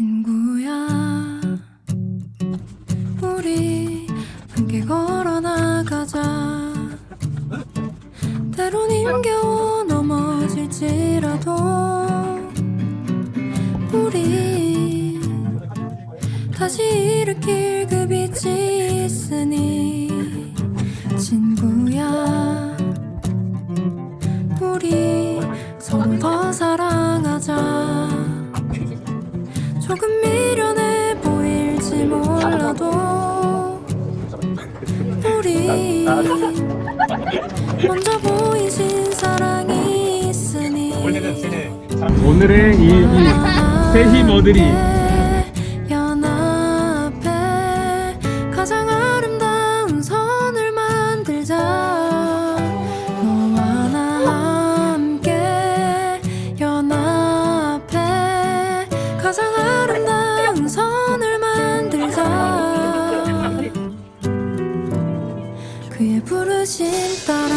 친구야. 우리 함께 걸어 나가자. 때론 힘겨워 넘어질지라도 우리 다시 일으킬 그 빛이 있으니 친구야. 우리 서로 먼저 보이신 사랑이 있으니 오늘의 이, 이 새힘 어들이 연합해 가장 아름다운 선을 만들자. 너와 나 함께 연합해 가장 아름다운 그의 부르심 따라